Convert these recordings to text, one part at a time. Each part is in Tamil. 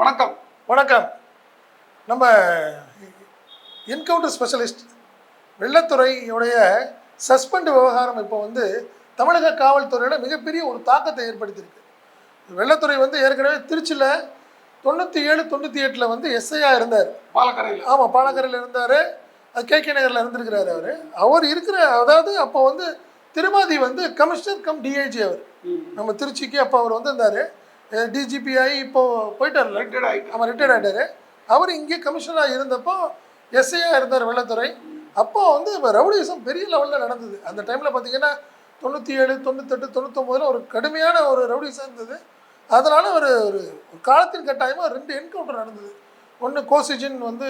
வணக்கம். வணக்கம். நம்ம என்கவுண்டர் ஸ்பெஷலிஸ்ட் வெள்ளத்துறையுடைய சஸ்பெண்ட் விவகாரம் இப்போ வந்து தமிழக காவல்துறையில மிகப்பெரிய ஒரு தாக்கத்தை ஏற்படுத்தியிருக்கு. வெள்ளத்துறை வந்து ஏற்கனவே திருச்சியில் தொண்ணூற்றி ஏழு தொண்ணூற்றி எட்டில் வந்து எஸ்ஐயா இருந்தார். பாலக்கரையில். ஆமாம் பாலக்கரையில் இருந்தார். அது கே கே நகரில் இருந்திருக்கிறாரு அவர். அவர் இருக்கிற அதாவது அப்போ வந்து திருமாதி வந்து கமிஷனர் கம் டிஐஜி அவர். நம்ம திருச்சிக்கு அப்போ அவர் வந்திருந்தார். டிஜிபி ஆகி இப்போ போயிட்டார்ல? ரிட்டையர்ட் ஆகிட்டு ஆமாம் ரிட்டையர்ட் ஆகிட்டாரு அவர் இங்கே கமிஷனராக இருந்தப்போ எஸ்ஐயா இருந்தார் வெள்ளத்துறை. அப்போ வந்து இப்போ ரவுடிசம் பெரிய லெவலில் நடந்தது. அந்த டைமில் பார்த்தீங்கன்னா தொண்ணூற்றி ஏழு தொண்ணூத்தெட்டு தொண்ணூத்தொம்போதில் ஒரு கடுமையான ஒரு ரவுடிசம் இருந்தது. அதனால் ஒரு ஒரு காலத்தின் கட்டாயமாக ரெண்டு என்கவுண்டர் நடந்தது. ஒன்று கோசிஜின் வந்து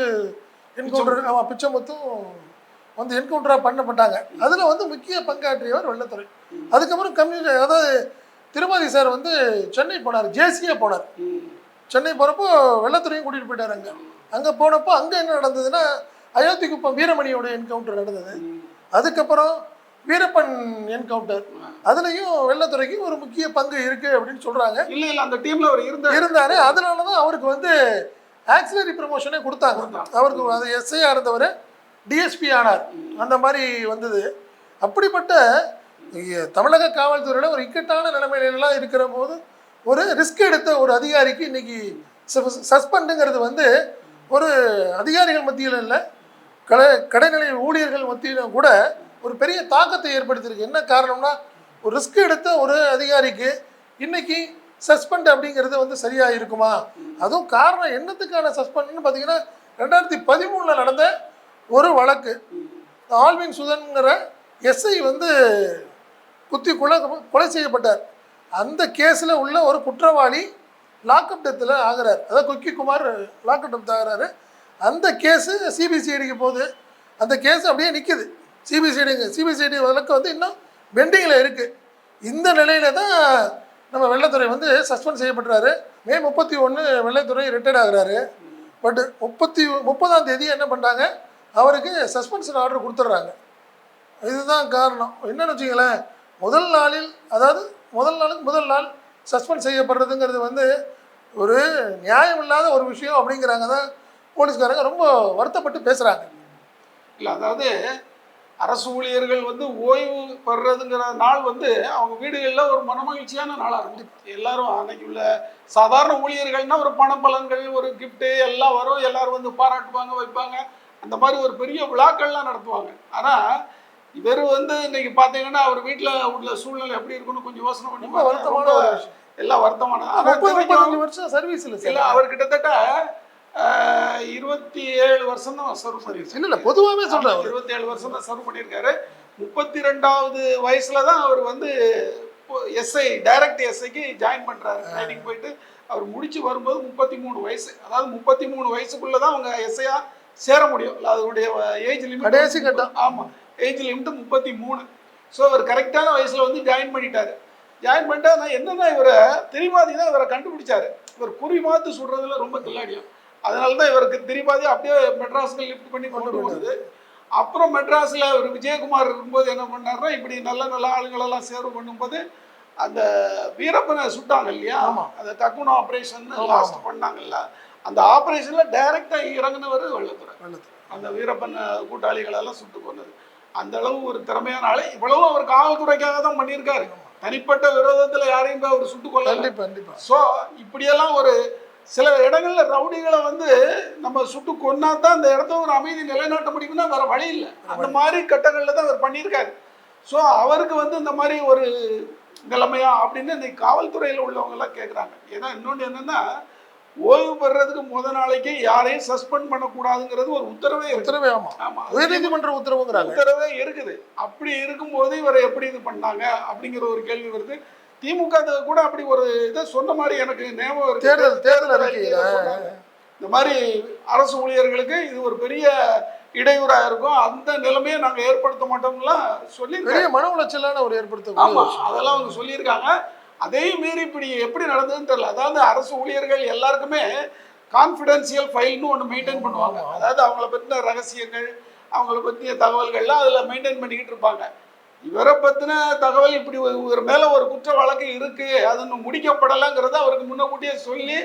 என்கவுண்டர் ஆமாம் பிச்சமுத்தும் வந்து என்கவுண்டராக பண்ணப்பட்டாங்க. அதில் வந்து முக்கிய பங்காற்றியவர் வெள்ளத்துறை. அதுக்கப்புறம் கம்யூனி அதாவது திருமதி சார் வந்து சென்னை போனார் ஜேசியாக போனார். சென்னை போகிறப்போ வெள்ளத்துறையும் கூட்டிகிட்டு போயிட்டார் அங்கே. அங்கே போனப்போ அங்கே என்ன நடந்ததுன்னா அயோத்தி குப்பம் வீரமணியோட என்கவுண்டர் நடந்தது. அதுக்கப்புறம் வீரப்பன் என்கவுண்டர் அதுலேயும் வெள்ளத்துறைக்கு ஒரு முக்கிய பங்கு இருக்குது அப்படின்னு சொல்கிறாங்க இல்ல இல்ல அந்த டீம்ல அவர் இருந்தார். இருந்தாரு. அதனால தான் அவருக்கு வந்து ஆக்சிலரி ப்ரமோஷனே கொடுத்தாங்க. அவருக்கு அது எஸ்ஐயா இருந்தவர் டிஎஸ்பி ஆனார். அந்த மாதிரி வந்தது. அப்படிப்பட்ட தமிழக காவல்துறையில் ஒரு இக்கட்டான நிலைமையிலலாம் இருக்கிற போது ஒரு ரிஸ்க் எடுத்த ஒரு அதிகாரிக்கு இன்னைக்கு சஸ்பெண்டுங்கிறது வந்து ஒரு அதிகாரிகள் மத்தியில் இல்லை கடை கடைநிலை ஊழியர்கள் மத்தியிலும் கூட ஒரு பெரிய தாக்கத்தை ஏற்படுத்தியிருக்கு. என்ன காரணம்னா ஒரு ரிஸ்க் எடுத்த ஒரு அதிகாரிக்கு இன்னைக்கு சஸ்பெண்ட் அப்படிங்கிறது வந்து சரியாக இருக்குமா? அதுவும் காரணம் என்னத்துக்கான சஸ்பெண்ட்னு பார்த்தீங்கன்னா ரெண்டாயிரத்தி பதிமூணில் நடந்த ஒரு வழக்கு. ஆல்வின் சுதன்கிற எஸ்ஐ வந்து குத்தி கொலை கொலை செய்யப்பட்டார். அந்த கேஸில் உள்ள ஒரு குற்றவாளி லாக்அப் டெத்தில் ஆகிறார். அதாவது குக்கி குமார் லாக்அப் டெத் ஆகிறாரு. அந்த கேஸு சிபிசிஐடிக்கு போகுது. அந்த கேஸ் அப்படியே நிற்கிது சிபிசிஐடிங்க சிபிசிஐடி வழக்கு வந்து இன்னும் பெண்டிங்கில் இருக்குது இந்த நிலையில தான் நம்ம வெள்ளத்துறை வந்து சஸ்பெண்ட் செய்யப்படுறாரு மே முப்பத்தி ஒன்று வெள்ளத்துறை ரிட்டையர்ட் ஆகிறாரு. பட் முப்பத்தி முப்பதாம் தேதி என்ன பண்ணுறாங்க அவருக்கு சஸ்பென்ஷன் ஆர்டர் கொடுத்துட்றாங்க. இதுதான் காரணம். என்னென்னு வச்சுங்களேன் முதல் நாளில் அதாவது முதல் நாளுக்கு முதல் நாள் சஸ்பெண்ட் செய்யப்படுறதுங்கிறது வந்து ஒரு நியாயம் இல்லாத ஒரு விஷயம் அப்படிங்கிறாங்க தான் போலீஸ்காரங்க ரொம்ப வருத்தப்பட்டு பேசுகிறாங்க இல்லை அதாவது அரசு ஊழியர்கள் வந்து ஓய்வு பெறதுங்கிற நாள் வந்து அவங்க வீடுகளில் ஒரு மனமகிழ்ச்சியான நாளாக இருக்கும். எல்லாரும் அன்னைக்கு உள்ள சாதாரண ஊழியர்கள்னா ஒரு பணப்பலன்கள் ஒரு கிஃப்ட்டு எல்லாம் வரும். எல்லாரும் வந்து பாராட்டுவாங்க வைப்பாங்க. அந்த மாதிரி ஒரு பெரிய விழாக்கள்லாம் நடத்துவாங்க. ஆனால் இவர் வந்து இன்னைக்கு பார்த்தீங்கன்னா அவர் வீட்டில் உள்ள சூழ்நிலை எப்படி இருக்குன்னு கொஞ்சம் யோசனை பண்ணி வருத்தமான ரொம்ப ஒரு விஷயம். எல்லாம் வருத்தமான வருஷம் சர்வீஸில் இல்ல சார். அவர் கிட்டத்தட்ட இருபத்தி ஏழு வருஷம் தான் சர்வ் பண்ணியிருக்காரு. இல்லை இல்லை பொதுவாகவே சொல்கிறேன் இருபத்தி ஏழு வருஷம் தான் சர்வ் பண்ணியிருக்காரு. முப்பத்தி ரெண்டாவது வயசுல தான் அவர் வந்து எஸ்ஐ டைரக்ட் எஸ்ஐக்கு ஜாயின் பண்றாரு. ட்ரைனிங் போயிட்டு அவர் முடிச்சு வரும்போது முப்பத்தி மூணு வயசு. அதாவது முப்பத்தி மூணு வயசுக்குள்ள தான் அவங்க எஸ்ஐயா சேர முடியும். இல்ல அதனுடைய ஏஜ் லிமிட் கடைசி கட்டம். ஆமா. ஏஜ் லிமிட் முப்பத்தி மூணு. ஸோ அவர் கரெக்டான வயசுல வந்து ஜாயின் பண்ணிட்டாரு. ஜாயின் பண்ணிட்டா நான் என்னன்னா இவரை திரிபாதி தான் இவரை கண்டுபிடிச்சாரு. இவர் குறி மாத்து சுடுறதுல ரொம்ப தில்லாடியும் அதனால தான் இவருக்கு திரிபாதி அப்படியே மெட்ராஸ்க்கு லிஃப்ட் பண்ணி கொண்டு போனது. அப்புறம் மெட்ராஸ்ல ஒரு விஜயகுமார் இருக்கும்போது என்ன பண்ணாருன்னா இப்படி நல்ல நல்ல ஆளுங்களெல்லாம் சேர்வு பண்ணும்போது அந்த வீரப்பனை சுட்டாங்க இல்லையா. அந்த கக்குன ஆப்ரேஷன் லாஸ்ட் பண்ணாங்கல்ல. அந்த ஆப்ரேஷன்ல டைரக்டா இறங்குனவர் வெள்ளத்துறை அந்த வீரப்பன் கூட்டாளிகள் எல்லாம் சுட்டு கொண்டது அந்த அளவு ஒரு திறமையான ஆளு. இவ்வளவு அவர் காவல்துறைக்காக தான் பண்ணியிருக்காரு. தனிப்பட்ட விரோதத்துல யாரையும் போய் அவர் சுட்டு கொள்ள கண்டிப்பாக கண்டிப்பாக ஸோ இப்படியெல்லாம் ஒரு சில இடங்கள்ல ரவுடிகளை வந்து நம்ம சுட்டு கொன்னா தான் அந்த இடத்த ஒரு அமைதி நிலைநாட்ட முடியும்னா வேற வழி இல்லை. அந்த மாதிரி கட்டங்கள்ல தான் அவர் பண்ணியிருக்காரு. ஸோ அவருக்கு வந்து இந்த மாதிரி ஒரு நிலைமையா அப்படின்னு இன்னைக்கு காவல்துறையில் உள்ளவங்க எல்லாம் கேட்குறாங்க ஏன்னா இன்னொன்று என்னன்னா ஓய்வு பெறுறதுக்கு முத நாளைக்கே யாரையும் சஸ்பெண்ட் பண்ணக்கூடாதுங்கிறது ஒரு உத்தரவே உத்தரவே ஆமாம் ஆமா. உயர்நீதிமன்ற உத்தரவுங்கிறாங்க. உத்தரவே இருக்குது. அப்படி இருக்கும்போது இவரை எப்படி இது பண்ணாங்க அப்படிங்கிற ஒரு கேள்வி வருது. திமுக கூட அப்படி ஒரு இதை சொன்ன மாதிரி எனக்கு ஞாபகம் தேர்தல் தேர்தல் அறிக்கையில். இந்த மாதிரி அரசு ஊழியர்களுக்கு இது ஒரு பெரிய இடையூறா இருக்கும். அந்த நிலைமையை நாங்க ஏற்படுத்த மாட்டோம்லாம் சொல்லி பெரிய மன உளைச்சலான ஒரு ஏற்படுத்தக்கூடிய ஆமா. அதெல்லாம் அவங்க சொல்லியிருக்காங்க. அதையும் மீறி இப்படி எப்படி நடந்ததுன்னு தெரியல. அதாவது அரசு ஊழியர்கள் எல்லாருக்குமே கான்ஃபிடென்சியல் ஃபைல்னு ஒன்று மெயின்டைன் பண்ணுவாங்க. அதாவது அவங்கள பற்றின ரகசியங்கள் அவங்கள பற்றிய தகவல்கள்லாம் அதில் மெயின்டைன் பண்ணிக்கிட்டு இருப்பாங்க. இவரை பற்றின தகவல் இப்படி இவர் மேலே ஒரு குற்ற வழக்கு இருக்கு அது இன்னும் முடிக்கப்படலைங்கிறத அவருக்கு முன்னக்கூட்டியே சொல்லி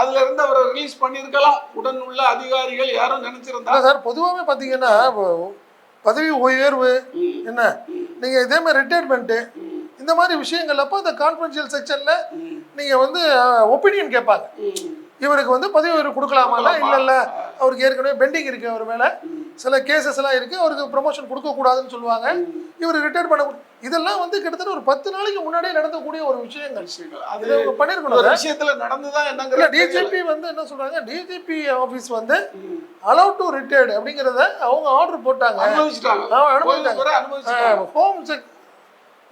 அதுல இருந்து அவரை ரிலீஸ் பண்ணியிருக்கலாம். உடன் உள்ள அதிகாரிகள் யாரும் நினைச்சிருந்தா. அதான் சார் பொதுவாகவே பார்த்தீங்கன்னா பதவி உயர்வு என்ன? நீங்கள் இதே மாதிரி ரிட்டையர்மெண்ட்டு இந்த மாதிரி விஷயங்கள் அப்போ இந்த கான்ஃபிடென்ஷியல் செக்ஷனில் நீங்கள் வந்து ஒப்பீனியன் கேட்பாங்க. இவருக்கு வந்து பதவி உயர்வு கொடுக்கலாமால கொடுக்கலாமா? இல்லை இல்லை அவருக்கு ஏற்கனவே பெண்டிங் இருக்கு அவர் மேலே. சில கேசஸ் எல்லாம் இருக்கு அவருக்கு ப்ரொமோஷன் கொடுக்கக்கூடாதுன்னு சொல்லுவாங்க. இவர் ரிட்டையர் பண்ண இதெல்லாம் வந்து கிட்டத்தட்ட ஒரு பத்து நாளைக்கு முன்னாடியே நடக்கக்கூடிய ஒரு விஷயங்கள். அது பண்ணிருக்கணும். விஷயத்துல நடந்துதான் என்னங்கிற டிஜிபி வந்து என்ன சொல்றாங்க? டிஜிபி ஆபீஸ் வந்து ம். அலௌட் டு ரிட்டையர்டு அப்படிங்கிறத அவங்க ஆர்டர் போட்டாங்க. அனுபவிச்சுட்டாங்க ஹோம் செக்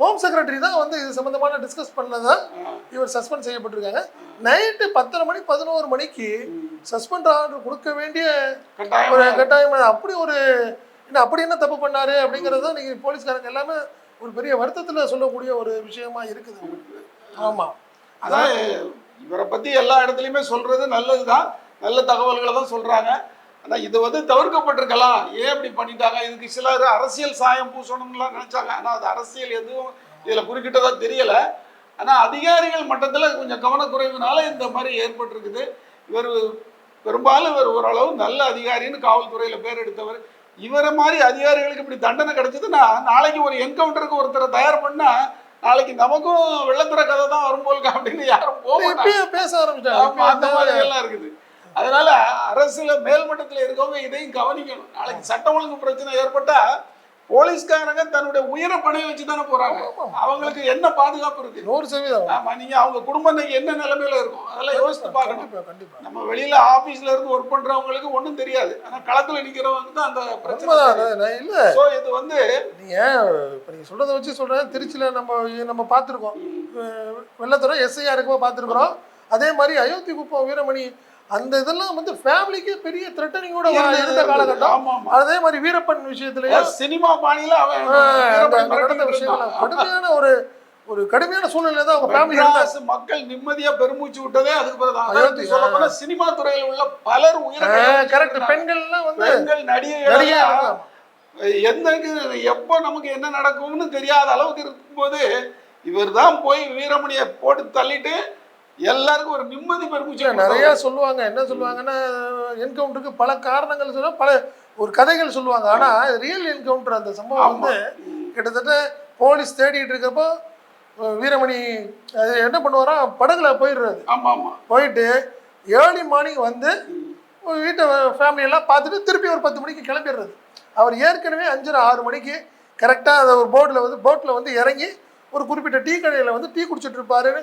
ஹோம் செக்ரட்டரி தான் வந்து இது சம்பந்தமான டிஸ்கஸ் பண்ணதா ஆ. இவர் சஸ்பெண்ட் செய்யப்பட்டிருக்காங்க. நைட்டு பத்தரை மணி பதினோரு மணிக்கு சஸ்பெண்ட் ஆர்டர் கொடுக்க வேண்டிய ஒரு கட்டாயம்? அப்படி ஒரு என்ன அப்படி என்ன தப்பு பண்ணாரு அப்படிங்கிறது தான் நீங்க போலீஸ்காரங்க எல்லாமே ஒரு பெரிய வருத்தத்துல சொல்லக்கூடிய ஒரு விஷயமா இருக்குது. உங்களுக்கு. ஆமா. அதான் இவரை பத்தி எல்லா இடத்துலயுமே சொல்றது நல்லதுதான். நல்ல தகவல்களை தான் சொல்றாங்க. ஆனா இது வந்து தவிர்க்கப்பட்டிருக்கலாம் ஏன் இப்படி பண்ணிட்டாங்க? இதுக்கு சிலர் அரசியல் சாயம் பூசணும்லாம் நினைச்சாங்க. ஆனா அது அரசியல் எதுவும் இதுல குறுக்கிட்டதா தெரியல. ஆனா அதிகாரிகள் மட்டத்துல கொஞ்சம் கவனக்குறைவுனால இந்த மாதிரி ஏற்பட்டிருக்குது. இவர் பெரும்பாலும் இவர் ஓரளவு நல்ல அதிகாரின்னு காவல்துறையில பேர் எடுத்தவர். இவரை மாதிரி அதிகாரிகளுக்கு இப்படி தண்டனை கிடைச்சதுன்னா நாளைக்கு ஒரு என்கவுண்டருக்கு ஒருத்தரை தயார் பண்ணா நாளைக்கு நமக்கும் வெள்ளத்துற கதை தான் வரும் போலுக்கு அப்படின்னு யாரும் போக பேச ஆரம்பிச்சிட்டாங்க ஆமா, அந்த மாதிரி எல்லாம் இருக்குது. அதனால அரசுல மேல்மட்டத்துல இருக்கவங்க இதையும் கவனிக்கணும். நாளைக்கு சட்டம் ஒழுங்கு பிரச்சனை ஏற்பட்டா போலீஸ்காரங்க தன்னுடைய உயிரை பணைய வச்சு தானே போறாங்க அவங்களுக்கு என்ன பாதுகாப்பு இருக்கு? நூறு சதவீதம். ஆமா நீங்க அவங்க குடும்பம் இன்னைக்கு என்ன நிலைமையில இருக்கும்? அதெல்லாம் யோசித்து பார்க்கணும். கண்டிப்பா நம்ம வெளியில ஆபீஸ்ல இருந்து ஒர்க் பண்றவங்களுக்கு ஒண்ணும் தெரியாது. ஆனா களத்துல நிக்கிறவங்க தான் அந்த பிரச்சனை இல்ல. சோ இது வந்து நீங்க இப்ப நீங்க சொல்றதை வச்சு சொல்றேன். திருச்சியில நம்ம நம்ம பார்த்துருக்கோம். வெள்ளத்துறை எஸ்ஐயா இருக்கும்போது பார்த்துருக்குறோம். அதே மாதிரி அயோத்தி குப்பம் வீரமணி அந்த இதெல்லாம் வந்து ஃபேமிலிக்கு பெரிய த்ரெட்டனிங்கோட இருந்த காலகட்டம். அதே மாதிரி வீரப்பன் விஷயத்துலயும் சினிமா பாணியில அவன் நடந்த விஷயங்கள். கடுமையான ஒரு ஒரு கடுமையான சூழ்நிலை தான் அவங்க ஃபேமிலி மக்கள் நிம்மதியா பெருமூச்சு விட்டதே அதுக்கு பிறகு சொல்ல போனா சினிமா துறையில உள்ள பலர் உயிரை கரெக்ட் பெண்கள்லாம் வந்து பெண்கள் நடிகை எந்த எப்போ நமக்கு என்ன நடக்கும்னு தெரியாத அளவுக்கு இருக்கும்போது இவர் தான் போய் வீரமணியை போட்டு தள்ளிட்டு எல்லாருக்கும் ஒரு நிம்மதி பெருமூச்சு நிறைய சொல்லுவாங்க. என்ன சொல்லுவாங்கன்னா என்கவுண்டருக்கு பல காரணங்கள் சொல்ல பல ஒரு கதைகள் சொல்லுவாங்க. ஆனா ரியல் என்கவுண்டர் அந்த சம்பவம் வந்து கிட்டத்தட்ட போலீஸ் தேடிட்டு இருக்கப்போ வீரமணி அது என்ன பண்ணுவாராம் படகுல போயிடுறாரு. போயிட்டு ஏர்லி மார்னிங் வந்து வீட்டை ஃபேமிலி எல்லாம் பார்த்துட்டு திருப்பி ஒரு பத்து மணிக்கு கிளம்பிடுறது. அவர் ஏற்கனவே அஞ்சரை ஆறு மணிக்கு கரெக்டாக அந்த ஒரு போட்டில் வந்து போட்டில் வந்து இறங்கி ஒரு குறிப்பிட்ட டீ கடையில் வந்து டீ குடிச்சிட்டு இருப்பாருன்னு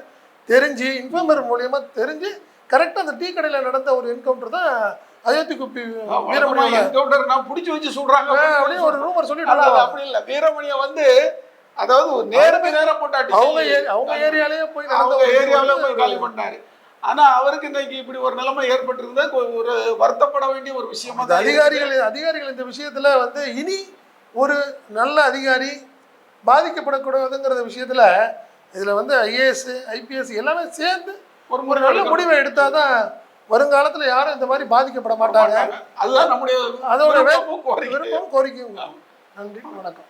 தெரிஞ்சு இன்ஃபார்மர் மூலியமா தெரிஞ்சு கரெக்டாக அந்த டீ கடையில் நடந்த ஒரு என்கவுண்டர் தான் அயோத்தி குப்பி வீரமணி என்கவுண்டர் நான் புடிச்சு வச்சு சொல்றாங்க அப்படின்னு ஒரு ரூமர் சொல்லிட்டு. அப்படி இல்ல வீரமணிய வந்து அதாவது நேருக்கு நேரம் போட்டாட்டி அவங்க அவங்க ஏரியாலேயே போய் அவங்க ஏரியாவில போய் காலி பண்ணாரு ஆனா அவருக்கு இன்னைக்கு இப்படி ஒரு நிலைமை ஏற்பட்டிருந்தா ஒரு வருத்தப்பட வேண்டிய ஒரு விஷயமா. அதிகாரிகள் அதிகாரிகள் இந்த விஷயத்துல வந்து இனி ஒரு நல்ல அதிகாரி பாதிக்கப்படக்கூடாதுங்கிற விஷயத்துல இதுல வந்து ஐஏஎஸ் ஐபிஎஸ் எல்லாமே சேர்ந்து ஒரு ஒரு நல்ல முடிவை எடுத்தாதான் வருங்காலத்துல யாரும் இந்த மாதிரி பாதிக்கப்பட மாட்டாங்க. அதுதான் நம்முடைய அதோட. விருப்பம் கோரிக்கையும். நன்றி வணக்கம்.